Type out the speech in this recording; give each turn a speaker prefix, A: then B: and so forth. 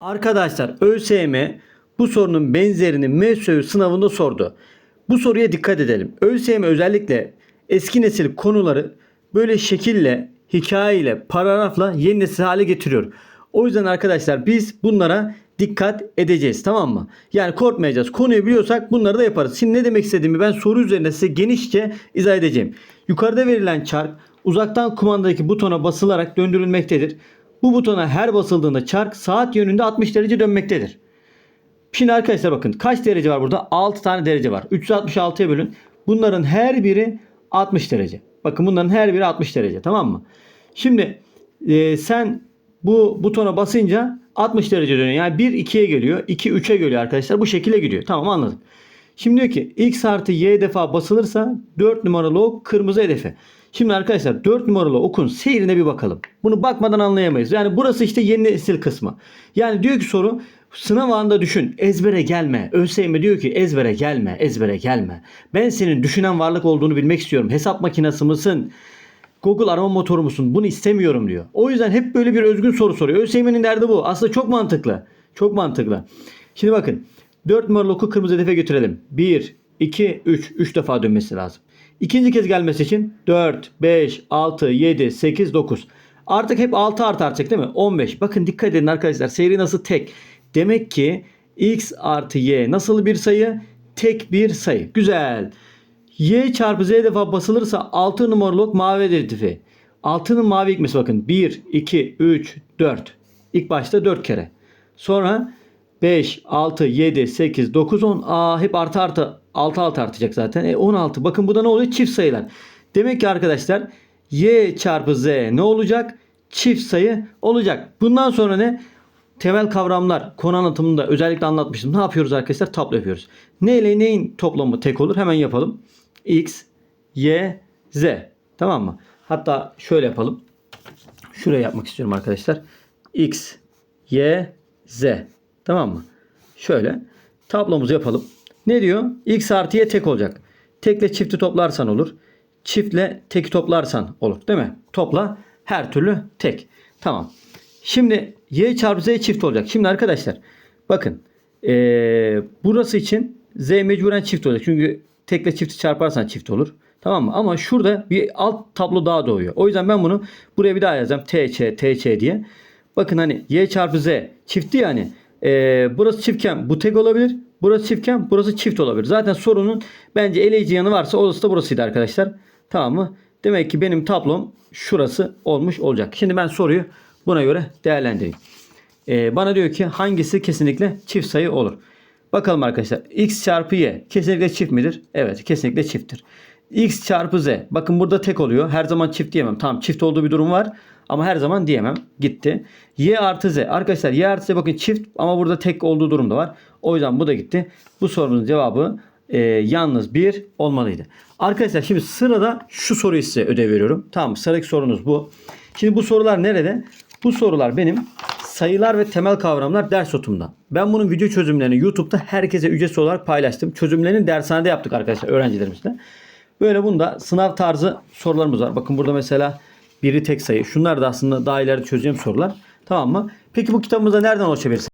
A: Arkadaşlar ÖSYM bu sorunun benzerini MESÖ sınavında sordu. Bu soruya dikkat edelim. ÖSYM özellikle eski nesil konuları böyle şekille, hikayeyle, paragrafla yeni nesil hale getiriyor. O yüzden arkadaşlar biz bunlara dikkat edeceğiz tamam mı? Yani korkmayacağız. Konuyu biliyorsak bunları da yaparız. Şimdi ne demek istediğimi ben soru üzerine size genişçe izah edeceğim. Yukarıda verilen çark uzaktan kumandadaki butona basılarak döndürülmektedir. Bu butona her basıldığında çark saat yönünde 60 derece dönmektedir. Şimdi arkadaşlar bakın kaç derece var burada? 6 tane derece var. 366'ya bölün. Bunların her biri 60 derece. Bakın bunların her biri 60 derece tamam mı? Şimdi e, sen bu butona basınca 60 derece dönüyor. Yani 1 2'ye geliyor. 2 3'e geliyor arkadaşlar. Bu şekilde gidiyor. Tamam anladık. Şimdi diyor ki x artı y defa basılırsa 4 numaralı ok kırmızı hedefe. Şimdi arkadaşlar 4 numaralı okun seyrine bir bakalım. Bunu bakmadan anlayamayız. Yani burası işte yeni nesil kısmı. Yani diyor ki soru sınav anında düşün. Ezbere gelme. ÖSYM diyor ki ezbere gelme. Ezbere gelme. Ben senin düşünen varlık olduğunu bilmek istiyorum. Hesap makinesi mısın? Google arama motoru musun? Bunu istemiyorum diyor. O yüzden hep böyle bir özgün soru soruyor. ÖSYM'nin derdi bu. Aslında çok mantıklı. Çok mantıklı. Şimdi bakın. 4 numaralı oku kırmızı hedefe götürelim. 1, 2, 3. 3 defa dönmesi lazım. İkinci kez gelmesi için 4, 5, 6, 7, 8, 9. Artık hep 6 artı artacak değil mi? 15. Bakın dikkat edin arkadaşlar. Seyri nasıl tek? Demek ki x artı y nasıl bir sayı? Tek bir sayı. Güzel. Y çarpı Z defa basılırsa 6 numaralı ok mavi hedetifi. 6'nın mavi ikmesi bakın. 1, 2, 3, 4. İlk başta 4 kere. Sonra 5, 6, 7, 8, 9, 10. Aa hep artı artı 6 6 artacak zaten. E 16. Bakın bu da ne oluyor? Çift sayılar. Demek ki arkadaşlar y çarpı z ne olacak? Çift sayı olacak. Bundan sonra ne? Temel kavramlar konu anlatımında özellikle anlatmıştım. Ne yapıyoruz arkadaşlar? Tablo yapıyoruz. Ne ile neyin toplamı tek olur? Hemen yapalım. X, Y, Z. Tamam mı? Hatta şöyle yapalım. Şuraya yapmak istiyorum arkadaşlar. X, Y, Z. Tamam mı? Şöyle tablomuzu yapalım. Ne diyor? X artı Y tek olacak. Tekle çifti toplarsan olur. Çiftle teki toplarsan olur. Değil mi? Topla her türlü tek. Tamam. Şimdi Y çarpı Z çift olacak. Şimdi arkadaşlar bakın ee, burası için Z mecburen çift olacak. Çünkü tekle çifti çarparsan çift olur. Tamam mı? Ama şurada bir alt tablo daha doğuyor. O yüzden ben bunu buraya bir daha yazacağım. TC, TC diye. Bakın hani Y çarpı Z çifti yani. Ee, burası çiftken bu tek olabilir. Burası çiftken burası çift olabilir. Zaten sorunun bence eleyici yanı varsa orası da burasıydı arkadaşlar. Tamam mı? Demek ki benim tablom şurası olmuş olacak. Şimdi ben soruyu buna göre değerlendireyim. Ee, bana diyor ki hangisi kesinlikle çift sayı olur? Bakalım arkadaşlar. X çarpı Y kesinlikle çift midir? Evet kesinlikle çifttir. X çarpı Z. Bakın burada tek oluyor. Her zaman çift diyemem. Tamam çift olduğu bir durum var. Ama her zaman diyemem. Gitti. Y artı Z. Arkadaşlar Y artı Z bakın çift ama burada tek olduğu durumda var. O yüzden bu da gitti. Bu sorunun cevabı e, yalnız bir olmalıydı. Arkadaşlar şimdi sırada şu soruyu size ödev veriyorum. Tamam sıradaki sorunuz bu. Şimdi bu sorular nerede? Bu sorular benim sayılar ve temel kavramlar ders notumda. Ben bunun video çözümlerini YouTube'da herkese ücretsiz olarak paylaştım. Çözümlerini dershanede yaptık arkadaşlar öğrencilerimizle. Böyle bunda sınav tarzı sorularımız var. Bakın burada mesela biri tek sayı. Şunlar da aslında daha ileride çözeceğim sorular. Tamam mı? Peki bu kitabımıza nereden ulaşabilirsiniz?